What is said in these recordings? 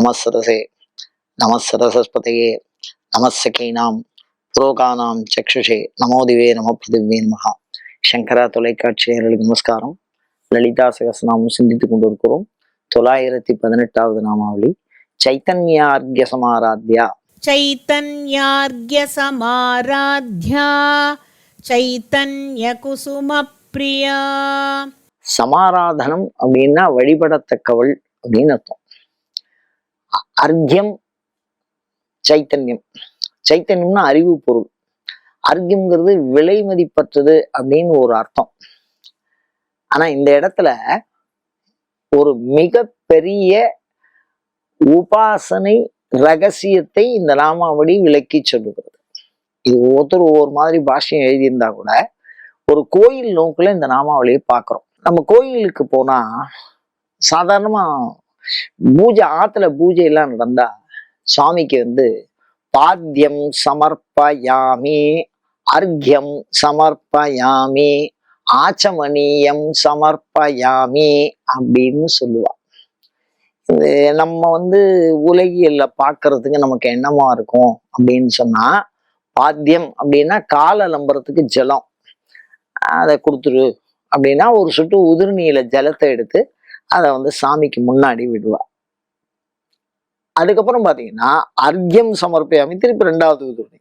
நமசரசே நமசரசஸ்பதையே நமசகீனாம் புரோகானாம். சக்ஷுஷே. நமோதிவே நம பிருதிவே நமகா சங்கரா தொலைக்காட்சியர்களுக்கு நமஸ்காரம். லலிதா சகசநாமம் சிந்தித்து கொண்டிருக்கிறோம். தொள்ளாயிரத்தி பதினெட்டாவது நாமாவளி. சைத்தன்யார்கிய சமாராத்யா. சைத்தன்யார்கிய சமாராத்யா. சைத்தன்ய குசுமப்ரியா சமாராதனம் அப்படின்னா வழிபடத்தக்கவள் அப்படின்னு அர்த்தம். அ- அர்க்யம் சைத்தன்யம். சைத்தன்யம்னா அறிவு பொருள். அர்க்யம்ங்கிறது விலை மதிப்பற்றது அப்படின்னு ஒரு அர்த்தம். ஆனா இந்த இடத்துல ஒரு மிகப்பெரிய உபாசனை ரகசியத்தை இந்த நாமாவளி விளக்கி சொல்லுகிறது. இது ஒவ்வொருத்தர் ஒவ்வொரு மாதிரி பாஷையும் எழுதியிருந்தா கூட ஒரு கோயில் நோக்குல இந்த நாமாவளியை பார்க்குறோம். நம்ம கோயிலுக்கு போனா சாதாரணமா பூஜை ஆத்துல பூஜை எல்லாம் நடந்தா சுவாமிக்கு வந்து பாத்தியம் சமர்ப்பயாமி அர்க்யம் சமர்ப்பயாமி ஆச்சமணியம் சமர்ப்பயாமி அப்படின்னு சொல்லுவா இது நம்ம வந்து உலகியல்ல பாக்குறதுக்கு நமக்கு என்னமா இருக்கும் அப்படின்னு சொன்னா பாத்தியம் அப்படின்னா கால நம்புறதுக்கு ஜலம். அதை கொடுத்துரு அப்படின்னா ஒரு சுட்டு உதிர்நீல ஜலத்தை எடுத்து அதை வந்து சாமிக்கு முன்னாடி விடுவா. அதுக்கப்புறம் பாத்தீங்கன்னா அர்க்யம் சமர்ப்பயாமி திருப்பி ரெண்டாவது உதிர்நீர்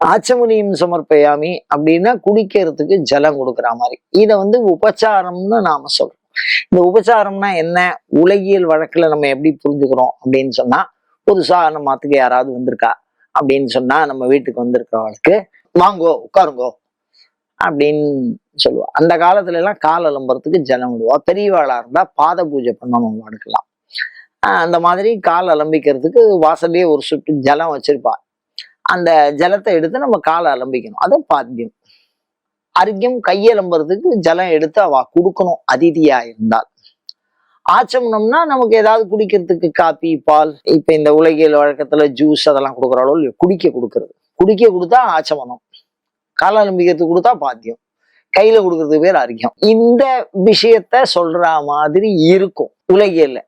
ஆச்சமுனியும் சமர்ப்பயாமி அப்படின்னா குடிக்கிறதுக்கு ஜலம் கொடுக்குற மாதிரி. இதை வந்து உபச்சாரம்னு நாம சொல்றோம். இந்த உபச்சாரம்னா என்ன? உலகியல் வழக்குல நம்ம எப்படி புரிஞ்சுக்கிறோம் அப்படின்னு சொன்னா ஒரு சாதாரணமாத்துக்கு யாராவது வந்திருக்கா அப்படின்னு சொன்னா நம்ம வீட்டுக்கு வந்திருக்கிறவங்களுக்கு வாங்கோ உட்காருங்கோ. அப்படின்னு சொல்லுவா. அந்த காலத்துல எல்லாம் கால் அலம்புறதுக்கு ஜலம் விடுவா. பெரியவாளா இருந்தா பாத பூஜை பண்ணணும் அடுக்கலாம் அந்த மாதிரி கால் அலம்பிக்கிறதுக்கு வாசல்லே ஒரு சுட்டு ஜலம் வச்சிருப்பா. அந்த ஜலத்தை எடுத்து நம்ம காலை அலம்பிக்கணும். அது பாத்தியம். அருகியம் கையலம்புறதுக்கு ஜலம் எடுத்து அவ கொடுக்கணும் அதிதியா இருந்தால். ஆச்சமனம்னா நமக்கு ஏதாவது குடிக்கிறதுக்கு காப்பி பால் இப்ப இந்த உலகியல் வழக்கத்துல ஜூஸ் அதெல்லாம் கொடுக்குறாளோ இல்லையோ குடிக்க கொடுக்கறது. குடிக்க கொடுத்தா ஆச்சமனம். கால நம்பிக்கிறது கொடுத்தா பாத்தியம். கையில கொடுக்கறது பேர் அர்க்கியம் இந்த விஷயத்த சொல்ற மாதிரி இருக்கும் உலகியல்ல.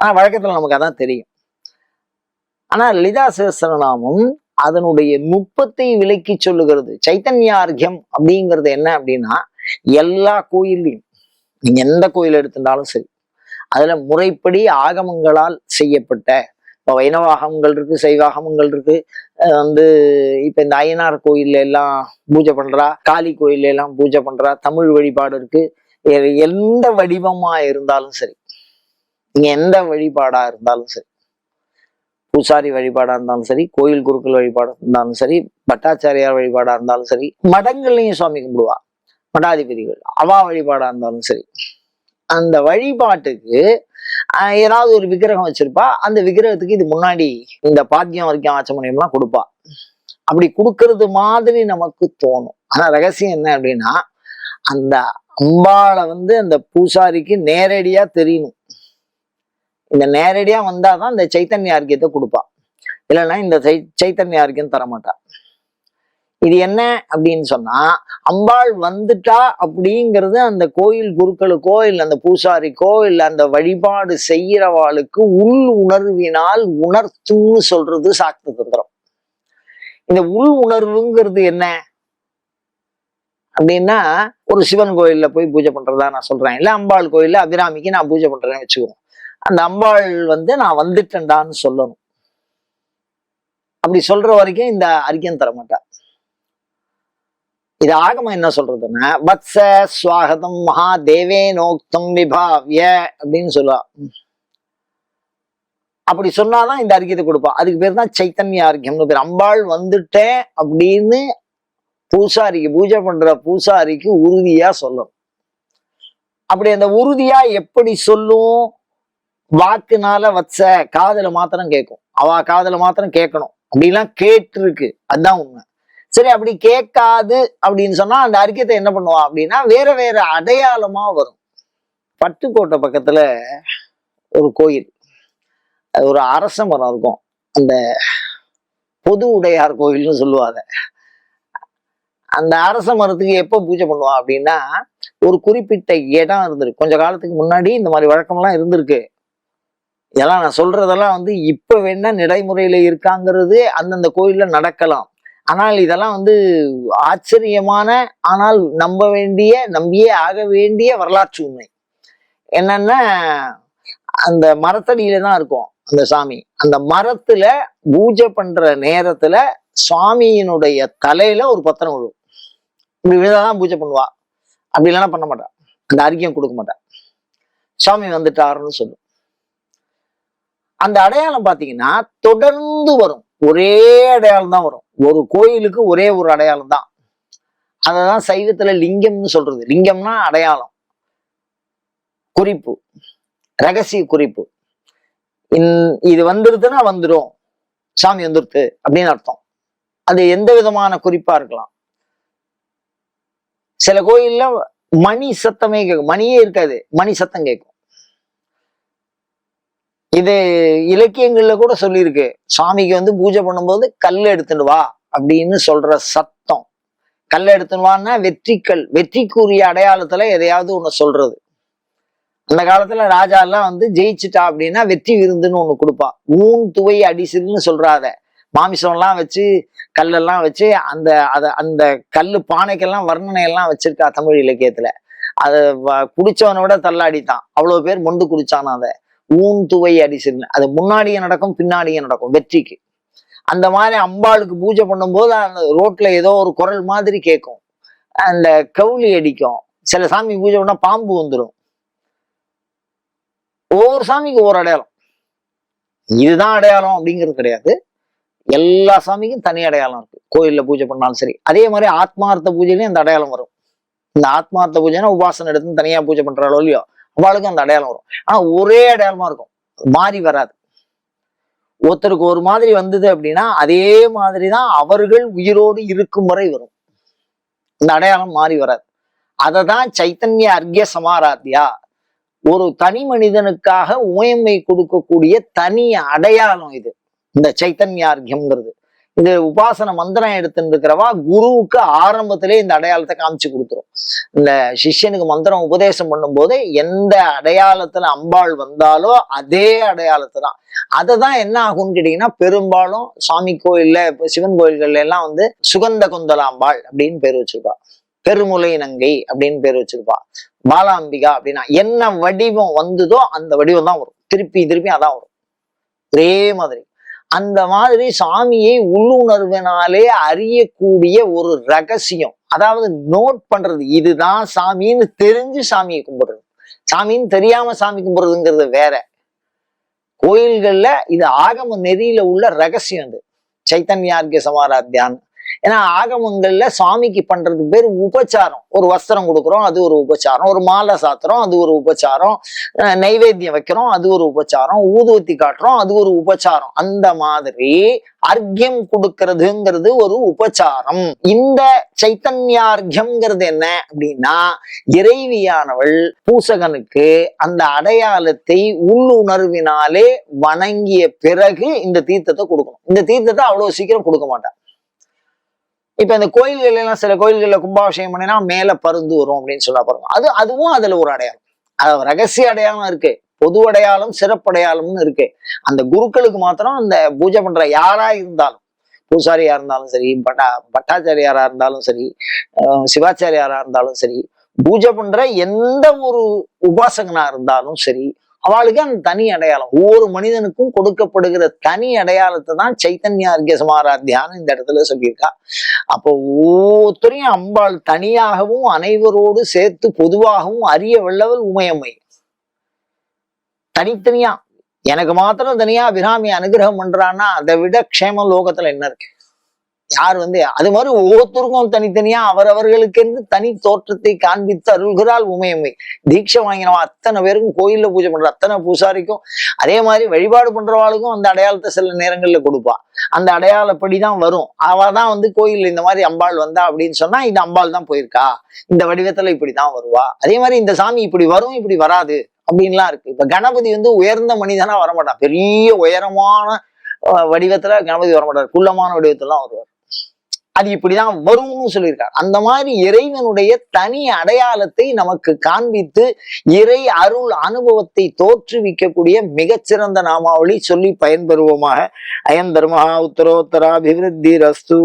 ஆனா வழக்கத்துல நமக்கு அதான் தெரியும். ஆனா லலிதா சகஸ்ரநாமம் அதனுடைய நுட்பத்தை விலக்கி சொல்லுகிறது. சைத்தன்யார்கியம் அப்படிங்கிறது என்ன அப்படின்னா எல்லா கோயில்லையும் நீங்க எந்த கோயில் எடுத்துட்டாலும் சரி அதுல முறைப்படி ஆகமங்களால் செய்யப்பட்ட இப்போ வைணவாகமங்கள் இருக்கு சைவாகமங்கள் இருக்கு. வந்து இப்ப இந்த அய்யனார் கோயில்ல எல்லாம் பூஜை பண்றா காளி கோயில்ல எல்லாம் பூஜை பண்றா தமிழ் வழிபாடு இருக்கு. எந்த வடிவமா இருந்தாலும் சரி. நீங்க எந்த வழிபாடா இருந்தாலும் சரி. பூசாரி வழிபாடா இருந்தாலும் சரி கோயில் குருக்கள் வழிபாடா இருந்தாலும் சரி பட்டாச்சாரியார் வழிபாடா இருந்தாலும் சரி மடங்கள்லையும் சுவாமி கும்பிடுவா. மடாதிபதிகள் அவா வழிபாடா இருந்தாலும் சரி. அந்த வழிபாட்டுக்கு ஏதாவது ஒரு விக்கிரகம் வச்சிருப்பா. அந்த விக்கிரகத்துக்கு இது முன்னாடி இந்த பாத்தியம் வரைக்கும் ஆச்சமணியம்லாம் கொடுப்பா. அப்படி கொடுக்கறது மாதிரி நமக்கு தோணும். ஆனா ரகசியம் என்ன அப்படின்னா அந்த அம்பாளை வந்து அந்த பூசாரிக்கு நேரடியா தெரியணும். இந்த நேரடியா வந்தாதான் இந்த சைத்தன்ய ஆர்க்கியத்தை கொடுப்பா. இல்லைன்னா இந்த சை சைத்தன்ய ஆர்க்கியம் தரமாட்டா. இது என்ன அப்படின்னு சொன்னா அம்பாள் வந்துட்டா அப்படிங்கிறது அந்த கோயில் குருக்களுக்கோ இல்ல அந்த பூசாரிக்கோ இல்ல அந்த வழிபாடு செய்கிறவாளுக்கு உள் உணர்வினால் உணர்த்தும்னு சொல்றது சாக்த தந்திரம். இந்த உள் உணர்வுங்கிறது என்ன? அப்படின்னா ஒரு சிவன் கோயில்ல போய் பூஜை பண்றதா நான் சொல்றேன். இல்ல அம்பாள் கோயில்ல அபிராமிக்கு நான் பூஜை பண்றேன்னு வச்சுக்கோங்க. அந்த அம்பாள் வந்து நான் வந்துட்டேன்டான்னு சொல்லணும். அப்படி சொல்ற வரைக்கும் இந்த அறிக்கையும் தர மாட்டா இது ஆகமா என்ன சொல்றதுன்னா வத்ச ஸ்வாகதம் மகா தேவே நோக்தம் விபாவ்ய அப்படின்னு சொல்லுவா. அப்படி சொன்னாதான் இந்த அறிக்கையை கொடுப்பா. அதுக்கு பேர் தான் சைத்தன்ய ஆர்க்கியம்னு பேர். அம்பாள் வந்துட்டேன் அப்படின்னு பூசாரிக்கு பூஜை பண்ற பூசாரிக்கு உறுதியா சொல்லணும் அப்படி அந்த உறுதியா எப்படி சொல்லும்? வாக்குனால வச்ச காதுல மாத்திரம் கேட்கும் அவ காதுல மாத்திரம் கேட்கணும். அப்படிலாம் கேட்டிருக்கு. அதுதான் உண்மை. சரி அப்படி கேட்காது அப்படின்னு சொன்னா அந்த அறிக்கையத்தை என்ன பண்ணுவான் அப்படின்னா வேற வேற அடையாளமா வரும். பட்டுக்கோட்டை பக்கத்துல ஒரு கோயில். அது ஒரு அரச மரம் இருக்கும். அந்த பொது உடையார் கோயில்னு சொல்லுவாங்க. அந்த அரச மரத்துக்கு எப்போ பூஜை பண்ணுவான் அப்படின்னா ஒரு குறிப்பிட்ட இடம் இருந்திருக்கு. கொஞ்ச காலத்துக்கு முன்னாடி இந்த மாதிரி வழக்கம்லாம் இருந்திருக்கு. இதெல்லாம் நான் சொல்றதெல்லாம் வந்து இப்போ வேணா நடைமுறையில இருக்காங்கிறது அந்தந்த கோயில்ல நடக்கலாம். ஆனால் இதெல்லாம் வந்து ஆச்சரியமான ஆனால் நம்ப வேண்டிய நம்பியே ஆக வேண்டிய வரலாற்று உண்மை. என்னன்னா அந்த மரத்தடியில தான் இருக்கும் அந்த சாமி. அந்த மரத்துல பூஜை பண்ற நேரத்துல சுவாமியினுடைய தலையில ஒரு பத்திரம் விழும். இப்படி விழுதான் பூஜை பண்ணுவா. அப்படி இல்லைன்னா பண்ண மாட்டா. அந்த அறிக்கையும் கொடுக்க மாட்டேன் சுவாமி வந்துட்டாருன்னு சொல்லும் அந்த அடையாளம் பார்த்தீங்கன்னா தொடர்ந்து வரும். ஒரே அடையாளம் தான் வரும். ஒரு கோயிலுக்கு ஒரே ஒரு அடையாளம் தான். அததான் சைவத்துல லிங்கம்னு சொல்றது. லிங்கம்னா அடையாளம். குறிப்பு. ரகசிய குறிப்பு. இது வந்துருதுன்னா வந்துடும் சாமி வந்துருது அப்படின்னு அர்த்தம். அது எந்த விதமான குறிப்பா இருக்கலாம். சில கோயில்ல மணி சத்தமே கேட்கும். மணியே இருக்காது. மணி சத்தம் கேட்கும். இது இலக்கியங்கள்ல கூட சொல்லியிருக்கு. சாமிக்கு வந்து பூஜை பண்ணும்போது கல் எடுத்துட்டு வா அப்படின்னு சொல்ற சத்தம். கல் எடுத்துன்னு வான்னா வெற்றிக்கல். வெற்றிக்குரிய அடையாளத்துல எதையாவது ஒண்ணு சொல்றது. அந்த காலத்துல ராஜா எல்லாம் வந்து ஜெயிச்சுட்டா அப்படின்னா வெற்றி விருந்துன்னு ஒண்ணு கொடுப்பா. ஊன் துவை அடிசுன்னு சொல்றாத. மாமிசம் எல்லாம் வச்சு கல்லெல்லாம் வச்சு அந்த அத அந்த கல்லு பானைக்கெல்லாம் வர்ணனை எல்லாம் வச்சிருக்கா தமிழ் இலக்கியத்துல. அதை குடிச்சவனை விட தள்ளாடித்தான் அவ்வளவு பேர் மொண்டு குடிச்சானா அதை ஊன் துவை அது முன்னாடியே நடக்கும் பின்னாடியே நடக்கும் வெற்றிக்கு. அந்த மாதிரி அம்பாளுக்கு பூஜை பண்ணும்போது அந்த ரோட்ல ஏதோ ஒரு குரல் மாதிரி கேட்கும். அந்த கவுளி அடிக்கும். சில சாமி பூஜை பண்ணா பாம்பு வந்துடும் ஒவ்வொரு சாமிக்கு ஒவ்வொரு அடையாளம். இதுதான் அடையாளம் அப்படிங்கிறது கிடையாது. எல்லா சாமிக்கும் தனி அடையாளம் இருக்கு. கோயில்ல பூஜை பண்ணாலும் சரி. அதே மாதிரி ஆத்மார்த்த பூஜையிலையும் அந்த அடையாளம் வரும். இந்த ஆத்மார்த்த பூஜைனா உபாசனை எடுத்து தனியா பூஜை பண்றாளோ இல்லையோ அவளுக்கும் அந்த அடையாளம் வரும். ஆனா ஒரே அடையாளமா இருக்கும். மாறி வராது. ஒருத்தருக்கு ஒரு மாதிரி வந்தது அப்படின்னா அதே மாதிரிதான் அவர்கள் உயிரோடு இருக்கும் வரை வரும். இந்த அடையாளம் மாறி வராது. அதை தான் சைத்தன்ய அர்க்கிய சமாராத்தியா. ஒரு தனி மனிதனுக்காக ஓய்மை கொடுக்கக்கூடிய தனி அடையாளம் இது. இந்த சைத்தன்யார்க்கியம்ங்கிறது இது உபாசன மந்திரம் எடுத்துருக்கிறவா குருவுக்கு ஆரம்பத்திலே இந்த அடையாளத்தை காமிச்சு கொடுத்துரும். இந்த சிஷ்யனுக்கு மந்திரம் உபதேசம் பண்ணும்போது எந்த அடையாளத்துல அம்பாள் வந்தாலோ அதே அடையாளத்தை தான். அதை தான் என்ன ஆகும்னு கேட்டீங்கன்னா பெரும்பாலும் சாமி கோயில்ல இப்போ சிவன் கோயில்கள்ல எல்லாம் வந்து சுகந்த குந்தலாம்பாள் அப்படின்னு பேர் வச்சிருப்பா. பெருமுலை நங்கை அப்படின்னு பேர் வச்சிருப்பா. பாலாம்பிகா அப்படின்னா என்ன வடிவம் வந்ததோ அந்த வடிவம் தான் வரும். திருப்பி திருப்பி அதான் வரும். ஒரே மாதிரி. அந்த மாதிரி சாமியை உள்ளுணர்வினாலே அறியக்கூடிய ஒரு ரகசியம். அதாவது நோட் பண்றது இதுதான் சாமின்னு தெரிஞ்சு சாமியை கும்பிடுறது. சாமின்னு தெரியாம சாமி கும்பிடுறதுங்கிறது வேற. கோயில்கள்ல இது ஆகம நெறியில உள்ள ரகசியம் அது. சைத்தன்யார்கிய சமாராத்தியான் ஏன்னா ஆகமங்கள்ல சுவாமிக்கு பண்றதுக்கு பேர் உபச்சாரம். ஒரு வஸ்திரம் கொடுக்குறோம் அது ஒரு உபச்சாரம். ஒரு மாலை சாத்துறோம் அது ஒரு உபச்சாரம். நைவேத்தியம் வைக்கிறோம் அது ஒரு உபச்சாரம். ஊதுவத்தி காட்டுறோம் அது ஒரு உபச்சாரம். அந்த மாதிரி அர்க்கியம் கொடுக்கறதுங்கிறது ஒரு உபச்சாரம். இந்த சைத்தன்யார்க்கியம்ங்கிறது என்ன அப்படின்னா இறைவியானவள் பூசகனுக்கு அந்த அடையாளத்தை உள்ளுணர்வினாலே வணங்கிய பிறகு இந்த தீர்த்தத்தை கொடுக்கணும். இந்த தீர்த்தத்தை அவ்வளவு சீக்கிரம் கொடுக்க மாட்டான் இப்ப இந்த கோயில்கள் எல்லாம் சில கோயில்களில் கும்பாபிஷேகம் பண்ணினா மேல பருந்து வரும் அப்படின்னு சொல்ல பாருங்க. அது அதுவும் அதுல ஒரு அடையாளம். அது ரகசிய அடையாளம் இருக்கு. பொது அடையாளம் சிறப்படையாளம்னு இருக்கு. அந்த குருக்களுக்கு மாத்திரம் அந்த பூஜை பண்ற யாரா இருந்தாலும் பூசாரியா இருந்தாலும் சரி பட்டா பட்டாச்சாரியாரா இருந்தாலும் சரி சிவாச்சாரியாரா இருந்தாலும் சரி பூஜை பண்ற எந்த ஒரு உபாசகனா இருந்தாலும் சரி அவளுக்கு அந்த தனி அடையாளம். ஒவ்வொரு மனிதனுக்கும் கொடுக்கப்படுகிற தனி அடையாளத்தை தான் சைத்தன்யா அர்க்கிய தியானம் இந்த இடத்துல சொல்லியிருக்கா. அப்போ ஒவ்வொருத்தரையும் அம்பாள் தனியாகவும் அனைவரோடு சேர்த்து பொதுவாகவும் அறிய வல்லவள் உமையம்மை. தனித்தனியா. எனக்கு மாத்திரம் தனியா அபிராமி அனுகிரகம் பண்றான்னா அதை விட க்ஷேம லோகத்துல என்ன இருக்கு? யார் வந்து அது மாதிரி ஒவ்வொருத்தருக்கும் தனித்தனியா அவரவர்களுக்கென்று தனி தோற்றத்தை காண்பித்து அருள்கிறாள் உமையம்மை. தீட்சை வாங்கினவன் அத்தனை பேருக்கும் கோயில்ல பூஜை பண்ற அத்தனை பூசாரிக்கும் அதே மாதிரி வழிபாடு பண்றவாளுக்கும் அந்த அடையாளத்தை சில நேரங்கள்ல கொடுப்பா. அந்த அடையாளப்படி தான் வரும். அவ தான் வந்து கோயில்ல இந்த மாதிரி அம்பாள் வந்தா அப்படின்னு சொன்னா இந்த அம்பாள் தான் போயிருக்கா. இந்த வடிவத்துல இப்படிதான் வருவா. அதே மாதிரி இந்த சாமி இப்படி வரும் இப்படி வராது அப்படின்லாம் இருக்கு. இப்ப கணபதி வந்து உயர்ந்த மனிதனா வரமாட்டான். பெரிய உயரமான வடிவத்துல கணபதி வரமாட்டார். குள்ளமான வடிவத்துல வருவார். அது இப்படிதான் வரும்னு சொல்லியிருக்காரு. அந்த மாதிரி இறைவனுடைய தனி அடையாளத்தை நமக்கு காண்பித்து இறை அருள் அனுபவத்தை தோற்றுவிக்கக்கூடிய மிகச்சிறந்த நாமாவளி சொல்லி பயன்பெறுவோமாக. அயன் தர்மஹா உத்தரோத்தராபிவிருத்தி ரஸ்து